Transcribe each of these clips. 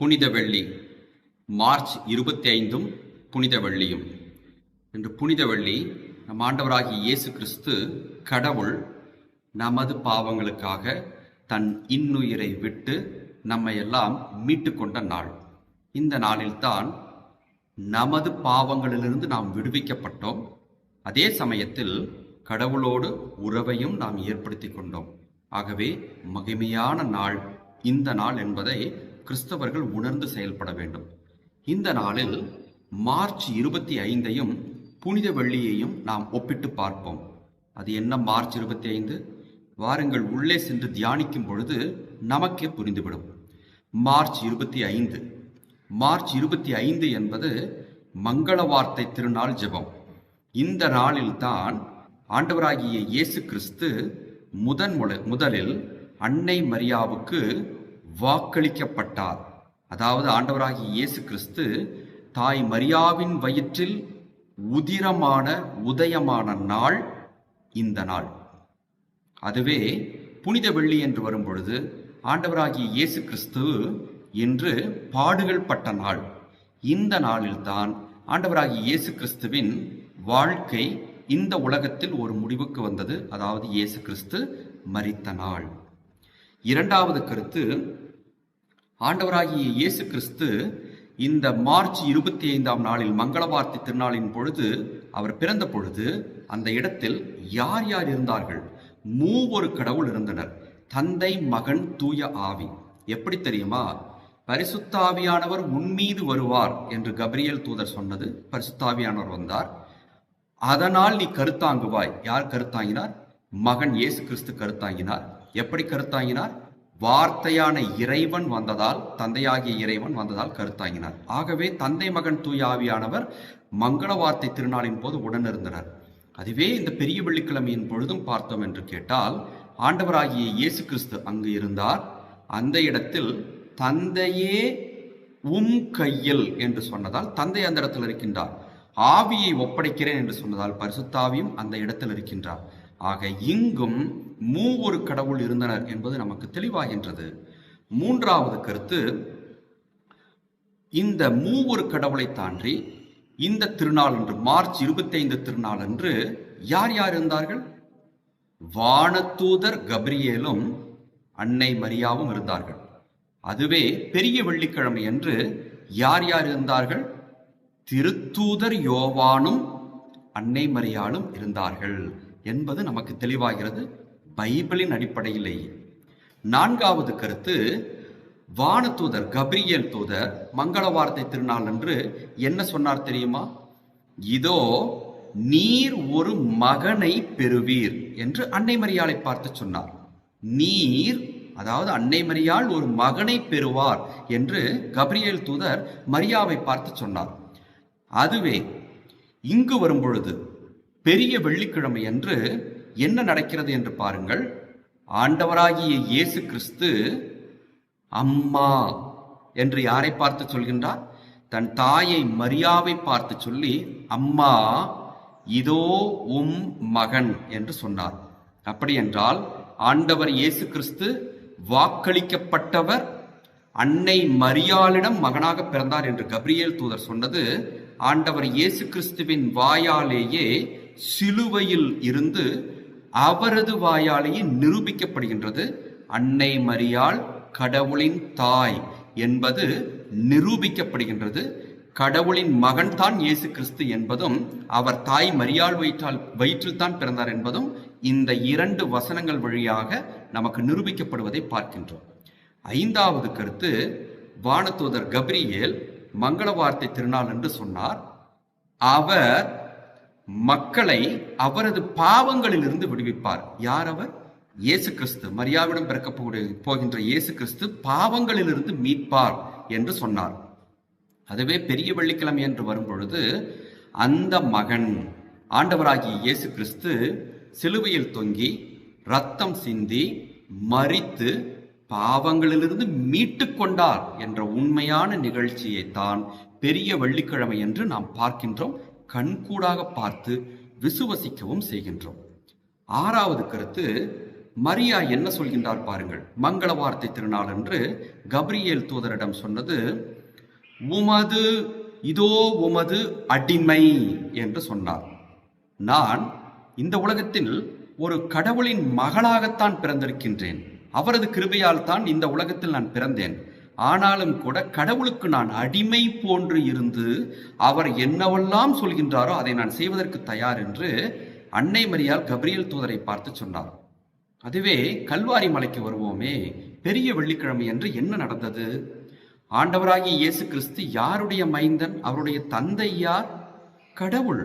புனித வெள்ளி மார்ச் இருபத்தி ஐந்தும் புனித வெள்ளியும் இன்று புனித வெள்ளி நம் ஆண்டவராகிய இயேசு கிறிஸ்து கடவுள் நமது பாவங்களுக்காக தன் இன்னுயிரை விட்டு நம்மை எல்லாம் மீட்டு கொண்ட நாள். இந்த நாளில்தான் நமது பாவங்களிலிருந்து நாம் விடுவிக்கப்பட்டோம். அதே சமயத்தில் கடவுளோடு உறவையும் நாம் ஏற்படுத்தி கொண்டோம். ஆகவே மகிமையான நாள் இந்த நாள் என்பதை கிறிஸ்தவர்கள் உணர்ந்து செயல்பட வேண்டும். இந்த நாளில் மார்ச் இருபத்தி ஐந்தையும் புனித வெள்ளியையும் நாம் ஒப்பிட்டு பார்ப்போம். அது என்ன மார்ச் இருபத்தி ஐந்து வாருங்கள் உள்ளே சென்று தியானிக்கும் பொழுது நமக்கே புரிந்துவிடும். மார்ச் இருபத்தி ஐந்து மார்ச் இருபத்தி ஐந்து என்பது மங்கள வார்த்தை திருநாள் ஜெபம். இந்த நாளில்தான் ஆண்டவராகிய இயேசு கிறிஸ்து முதன் முதலில் அன்னை மரியாவுக்கு வாக்களிக்கப்பட்டார். அதாவது ஆண்டவராகிய இயேசு கிறிஸ்து தாய் மரியாவின் வயிற்றில் உதிரமான உதயமான நாள் இந்த நாள். அதுவே புனித வெள்ளி என்று வரும்பொழுது ஆண்டவராகிய இயேசு கிறிஸ்து என்று பாடுகள் பட்ட நாள். இந்த நாளில்தான் ஆண்டவராகிய இயேசு கிறிஸ்துவின் வாழ்க்கை இந்த உலகத்தில் ஒரு முடிவுக்கு வந்தது. அதாவது இயேசு கிறிஸ்து மரித்த நாள். இரண்டாவது கருத்து ஆண்டவராகிய இயேசு கிறிஸ்து இந்த மார்ச் இருபத்தி ஐந்தாம் நாளில் மங்களவார்த்தை திருநாளின் பொழுது அவர் பிறந்த பொழுது அந்த இடத்தில் யார் யார் இருந்தார்கள்? மூவொரு கடவுள் இருந்தனர். தந்தை மகன் தூய ஆவி. எப்படி தெரியுமா? பரிசுத்தாவியானவர் உன்மீது வருவார் என்று கபிரியல் தூதர் சொன்னது. பரிசுத்தாவியானவர் வந்தார். அதனால் நீ கருத்தாங்குவாய். யார் கருத்தாங்கினார் மகன் இயேசு கிறிஸ்து கருத்தாங்கினார் எப்படி கருத்தாங்கினார் வார்த்தையான இறைவன் வந்ததால் தந்தையாகிய இறைவன் வந்ததால் கருத்தாங்கினார் ஆகவே தந்தை மகன் தூயாவியானவர் மங்கள வார்த்தை திருநாளின் போது உடனிருந்தனர். அதுவே இந்த பெரிய வெள்ளிக்கிழமையின் பொழுதும் பார்த்தோம் என்று கேட்டால் ஆண்டவராகிய இயேசு கிறிஸ்து அங்கு இருந்தார். அந்த இடத்தில் தந்தையே உம் கையில் என்று சொன்னதால் தந்தை அந்த இடத்தில் இருக்கின்றார். ஆவியை ஒப்படைக்கிறேன் என்று சொன்னதால் பரிசுத்தாவியும் அந்த இடத்தில் இருக்கின்றார். ஆக இங்கும் மூவொரு கடவுள் இருந்தனர் என்பது நமக்கு தெளிவாகின்றது. மூன்றாவது கருத்து இந்த மூவொரு கடவுளை தாண்டி இந்த திருநாள் அன்று மார்ச் இருபத்தி ஐந்து திருநாள் அன்று யார் யார் இருந்தார்கள்? வானத்தூதர் கப்ரியேலும் அன்னை மரியாவும் இருந்தார்கள். அதுவே பெரிய வெள்ளிக்கிழமை அன்று யார் யார் இருந்தார்கள்? திருத்தூதர் யோவானும் அன்னை மரியாளும் இருந்தார்கள். என்பது நமக்கு தெளிவாகிறது. பைபிளின் அடிப்படையிலேயே. நான்காவது கருத்து வானதூதர் கப்ரியல் தூதர் மங்கள வார்த்தை திருநாள் என்று என்ன சொன்னார் தெரியுமா? இதோ நீர் ஒரு மகனை பெறுவீர் என்று அன்னை மரியாளை பார்த்து சொன்னார். நீர் அதாவது அன்னை மரியாள் ஒரு மகனை பெறுவார் என்று கப்ரியல் தூதர் மரியாவை பார்த்து சொன்னார். அதுவே இங்கு வரும்பொழுது பெரிய வெள்ளிக்கிழமை அன்று என்ன நடக்கிறது என்று பாருங்கள். ஆண்டவராகிய இயேசு கிறிஸ்து அம்மா என்று யாரை பார்த்து சொல்கின்றார்? தன் தாயை மரியாவை பார்த்து சொல்லி அம்மா இதோ உம் மகன் என்று சொன்னார். அப்படி என்றால் ஆண்டவர் இயேசு கிறிஸ்து வாக்களிக்கப்பட்டவர் அன்னை மரியாளிடம் மகனாக பிறந்தார் என்று கப்ரியேல் தூதர் சொன்னது ஆண்டவர் இயேசு கிறிஸ்துவின் வாயாலேயே சிலுவையில் இருந்து அவரது வாயாலேயே நிரூபிக்கப்படுகின்றது. அன்னை மரியாள் கடவுளின் தாய் என்பது நிரூபிக்கப்படுகின்றது. கடவுளின் மகன் தான் இயேசு கிறிஸ்து என்பதும் அவர் தாய் மரியாள் வயிற்றால் வயிற்றில் தான் பிறந்தார் என்பதும் இந்த இரண்டு வசனங்கள் வழியாக நமக்கு நிரூபிக்கப்படுவதை பார்க்கின்றோம். ஐந்தாவது கருத்து வானதூதர் கப்ரியேல் மங்கள வார்த்தை திருநாள் என்று சொன்னார். அவர் மக்களை அவரது பாவங்களிலிருந்து விடுவிப்பார். யார் அவர்? இயேசு கிறிஸ்து. மரியாவிடம் பிறக்க போகின்ற இயேசு கிறிஸ்து பாவங்களிலிருந்து மீட்பார் என்று சொன்னார். அதுவே பெரிய வெள்ளிக்கிழமை என்று வரும்பொழுது அந்த மகன் ஆண்டவராகிய இயேசு கிறிஸ்து சிலுவையில் தொங்கி ரத்தம் சிந்தி மறித்து பாவங்களிலிருந்து மீட்டு கொண்டார் என்ற உண்மையான நிகழ்ச்சியை தான் பெரிய வெள்ளிக்கிழமை என்று நாம் பார்க்கின்றோம். கண்கூடாக பார்த்து விசுவசிக்கவும் செய்கின்றோம். ஆறாவது கருத்து மரியா என்ன சொல்கின்றார் பாருங்கள். மங்கள வார்த்தை திருநாள் என்று கப்ரியேல் தூதரிடம் சொன்னது உமது இதோ உமது அடிமை என்று சொன்னார். நான் இந்த உலகத்தில் ஒரு கடவுளின் மகளாகத்தான் பிறந்திருக்கின்றேன். அவரது கிருபையால் தான் இந்த உலகத்தில் நான் பிறந்தேன். ஆனாலும் கூட கடவுளுக்கு நான் அடிமை போன்று இருந்து அவர் என்னவெல்லாம் சொல்கின்றாரோ அதை நான் செய்வதற்கு தயார் என்று அன்னை மரியால் கபிரியல் தூதரை பார்த்து சொன்னார். அதுவே கல்வாரி மலைக்கு வருவோமே பெரிய வெள்ளிக்கிழமை என்று என்ன நடந்தது? ஆண்டவராகிய இயேசு கிறிஸ்து யாருடைய மைந்தன்? அவருடைய தந்தை யார்? கடவுள்.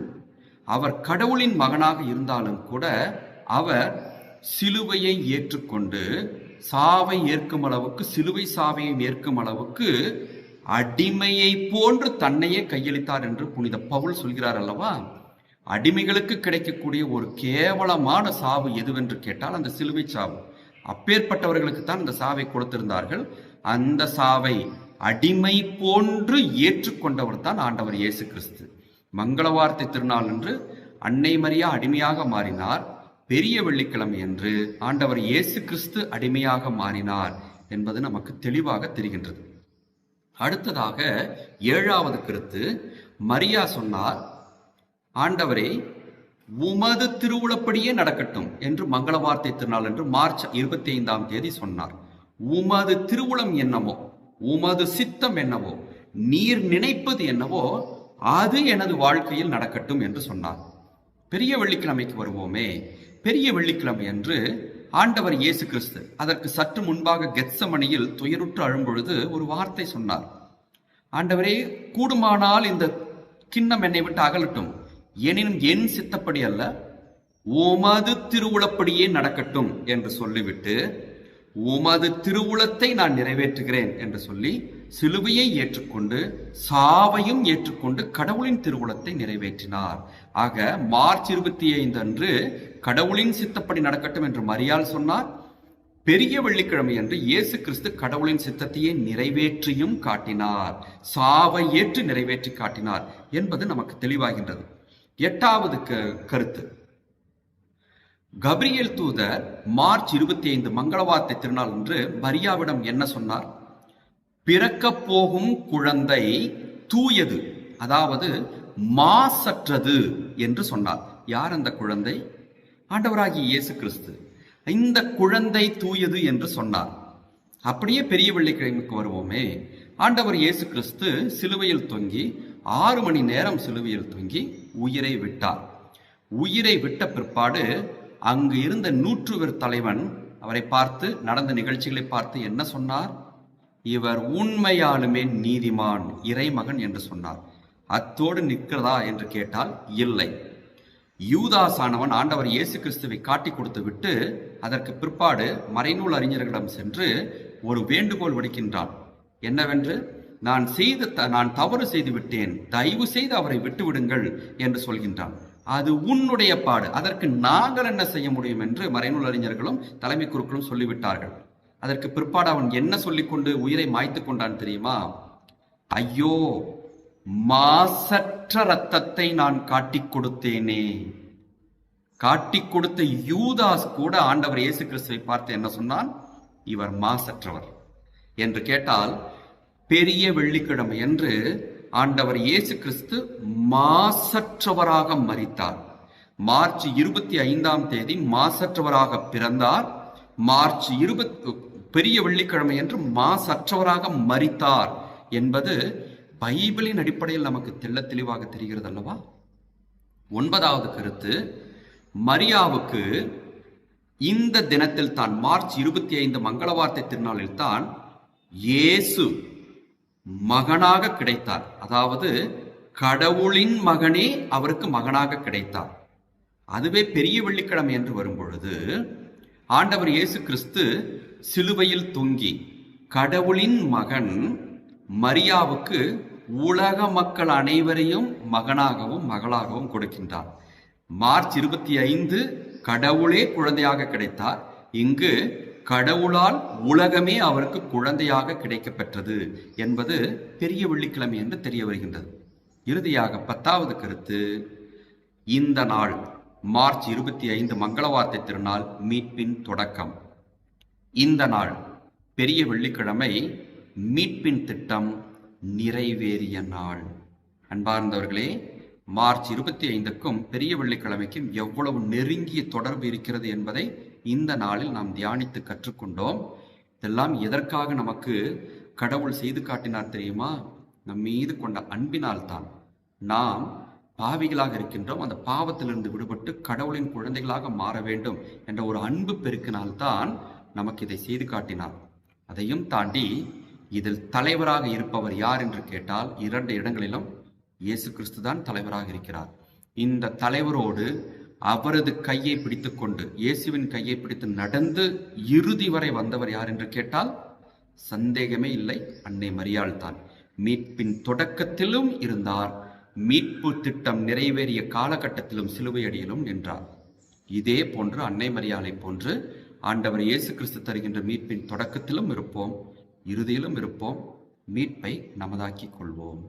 அவர் கடவுளின் மகனாக இருந்தாலும் கூட அவர் சிலுவையை ஏற்றுக்கொண்டு சாவை ஏற்கும் அளவுக்கு சிலுவை சாவையை ஏற்கும் அளவுக்கு அடிமையை போன்று தன்னையே கையளித்தார் என்று புனித பவுல் சொல்கிறார் அல்லவா? அடிமைகளுக்கு கிடைக்கக்கூடிய ஒரு கேவலமான சாவு எதுவென்று கேட்டால் அந்த சிலுவை சாவு. அப்பேற்பட்டவர்களுக்கு தான் அந்த சாவை கொடுத்திருந்தார்கள். அந்த சாவை அடிமை போன்று ஏற்றுக்கொண்டவர் தான் ஆண்டவர் இயேசு கிறிஸ்து. மங்கள வார்த்தை திருநாள் என்று அன்னை மரியா அடிமையாக மாறினார். பெரிய வெள்ளிக்கிழமை என்று ஆண்டவர் இயேசு கிறிஸ்து அடிமையாக மாறினார் என்பது நமக்கு தெளிவாக தெரிகின்றது. அடுத்ததாக ஏழாவது கருத்து மரியா சொன்னார் ஆண்டவரே உமது திருவுளப்படியே நடக்கட்டும் என்று மங்கள வார்த்தை திருநாள் என்று மார்ச் இருபத்தி ஐந்தாம் தேதி சொன்னார். உமது திருவுளம் என்னவோ உமது சித்தம் என்னவோ நீர் நினைப்பது என்னவோ அது எனது வாழ்க்கையில் நடக்கட்டும் என்று சொன்னார். பெரிய வெள்ளிக்கிழமைக்கு வருவோமே பெரிய வெள்ளிக்கிழமை அன்று ஆண்டவர் இயேசு கிறிஸ்து அதற்கு சற்று முன்பாக கெத்சமணியில் துயருற்று அழும்பொழுது ஒரு வார்த்தை சொன்னார். ஆண்டவரே கூடுமானால் இந்த கிண்ணம் என்னை விட்டு அகலட்டும். எனினும் என் சித்தப்படி அல்ல உமது திருவுளப்படியே நடக்கட்டும் என்று சொல்லிவிட்டு உமது திருவுளத்தை நான் நிறைவேற்றுகிறேன் என்று சொல்லி சிலுவையை ஏற்றுக்கொண்டு சாவையும் ஏற்றுக்கொண்டு கடவுளின் திருவுளத்தை நிறைவேற்றினார். ஆக மார்ச் இருபத்தி ஐந்து அன்று கடவுளின் சித்தப்படி நடக்கட்டும் என்று மரியாள் சொன்னார். பெரிய வெள்ளிக்கிழமை அன்று இயேசு கிறிஸ்து கடவுளின் சித்தத்தையே நிறைவேற்றியும் காட்டினார். சாவை ஏற்று நிறைவேற்றி காட்டினார் என்பது நமக்கு தெளிவாகின்றது. எட்டாவது க- கருத்து. கபிரியல் தூதர் மார்ச் இருபத்தி ஐந்து மங்களவார்த்தை திருநாள் அன்று மரியாவிடம் என்ன சொன்னார்? பிறக்க போகும் குழந்தை தூயது. அதாவது மாசற்றது என்று சொன்னார். யார் அந்த குழந்தை? ஆண்டவராகிய இயேசு கிறிஸ்து. இந்த குழந்தை தூயது என்று சொன்னார். அப்படியே பெரிய வெள்ளிக்கிழமைக்கு வருவோமே. ஆண்டவர் இயேசு கிறிஸ்து சிலுவையில் தொங்கி ஆறு மணி நேரம் சிலுவையில் தொங்கி உயிரை விட்டார். உயிரை விட்ட பிற்பாடு அங்கு இருந்த நூற்றுவர் தலைவன் அவரை பார்த்து நடந்த நிகழ்ச்சிகளை பார்த்து என்ன சொன்னார்? இவர் உண்மையாலுமே நீதிமான் இறைமகன் என்று சொன்னார். அத்தோடு நிற்கிறதா என்று கேட்டால் இல்லை. யூதாசானவன் ஆண்டவர் இயேசு கிறிஸ்துவை காட்டி கொடுத்து விட்டு அதற்கு பிற்பாடு மறைநூல் அறிஞர்களிடம் சென்று ஒரு வேண்டுகோள் விடுக்கின்றான். என்னவென்று நான் செய்த த- நான் தவறு செய்து விட்டேன். தயவு செய்து அவரை விட்டுவிடுங்கள் என்று சொல்கின்றான். அது உன்னுடைய பாடு. அதற்கு நாங்கள் என்ன செய்ய முடியும் என்று மறைநூல் அறிஞர்களும் தலைமை குருக்களும் சொல்லிவிட்டார்கள். அதற்கு பிற்பாடு அவன் என்ன சொல்லிக்கொண்டு உயிரை மாய்த்து கொண்டான் தெரியுமா? ஐயோ மாசற்ற ரத்தத்தை நான் காட்டிக் கொடுத்தேனே. காட்டிக் கொடுத்த யூதாஸ் கூட ஆண்டவர் இயேசு கிறிஸ்துவை பார்த்து என்ன சொன்னான்? இவர் மாசற்றவர் என்று கேட்டால் பெரிய வெள்ளிக்கிழமை என்று ஆண்டவர் இயேசு கிறிஸ்து மாசற்றவராக மறித்தார் மார்ச் இருபத்தி ஐந்தாம் தேதி மாசற்றவராக பிறந்தார். மார்ச் இருபத் பெரிய வெள்ளிக்கிழமை என்று மாசற்றவராக மறித்தார் என்பது பைபிளின் அடிப்படையில் நமக்கு தெள்ள தெளிவாக தெரிகிறது அல்லவா? ஒன்பதாவது கருத்து மரியாவுக்கு இந்த தினத்தில் தான் மார்ச் இருபத்தி ஐந்து மங்களவார்த்தை திருநாளில் தான் இயேசு மகனாக கிடைத்தார். அதாவது கடவுளின் மகனே அவருக்கு மகனாக கிடைத்தார். அதுவே பெரிய வெள்ளிக்கிழமை என்று வரும்பொழுது ஆண்டவர் இயேசு கிறிஸ்து சிலுவையில் தொங்கி கடவுளின் மகன் மரியாவுக்கு உலக மக்கள் அனைவரையும் மகனாகவும் மகளாகவும் கொடுக்கின்றார். மார்ச் இருபத்தி ஐந்து கடவுளே குழந்தையாக கிடைத்தார். இங்கு கடவுளால் உலகமே அவருக்கு குழந்தையாக கிடைக்கப்பெற்றது என்பது பெரிய வெள்ளிக்கிழமை என்று தெரிய வருகின்றது. இறுதியாக பத்தாவது கருத்து இந்த நாள் மார்ச் இருபத்தி ஐந்து மங்களவார்த்தை திருநாள் மீட்பின் தொடக்கம். இந்த நாள் பெரிய வெள்ளிக்கிழமை மீட்பின் திட்டம் நிறைவேறிய நாள் அன்பார்ந்தவர்களே மார்ச் இருபத்தி ஐந்துக்கும் பெரிய வெள்ளிக்கிழமைக்கும் எவ்வளவு நெருங்கிய தொடர்பு இருக்கிறது என்பதை இந்த நாளில் நாம் தியானித்து கற்றுக்கொண்டோம். இதெல்லாம் எதற்காக நமக்கு கடவுள் செய்து காட்டினார் தெரியுமா? நம் மீது கொண்ட அன்பினால் தான் நாம் பாவிகளாக இருக்கின்றோம். அந்த பாவத்திலிருந்து விடுபட்டு கடவுளின் குழந்தைகளாக மாற வேண்டும் என்ற ஒரு அன்பு பெருக்கினால்தான் நமக்கு இதை செய்து காட்டினார். அதையும் தாண்டி இதில் தலைவராக இருப்பவர் யார் என்று கேட்டால் இரண்டு இடங்களிலும் இயேசு கிறிஸ்து தான் தலைவராக இருக்கிறார். இந்த தலைவரோடு அவரது கையை பிடித்துக்கொண்டு இயேசுவின் கையை பிடித்து நடந்து இறுதி வரை வந்தவர் யார் என்று கேட்டால் சந்தேகமே இல்லை அன்னை மரியாள் தான். மீட்பின் தொடக்கத்திலும் இருந்தார். மீட்பு திட்டம் நிறைவேறிய காலகட்டத்திலும் சிலுவை அடியிலும் நின்றார். இதே போன்று அன்னை மரியாளை போன்று ஆண்டவர் இயேசு கிறிஸ்து தருகின்ற மீட்பின் தொடக்கத்திலும் இருப்போம். இறுதியிலும் இருப்போம். மீட்பை நமதாக்கிக் கொள்வோம்.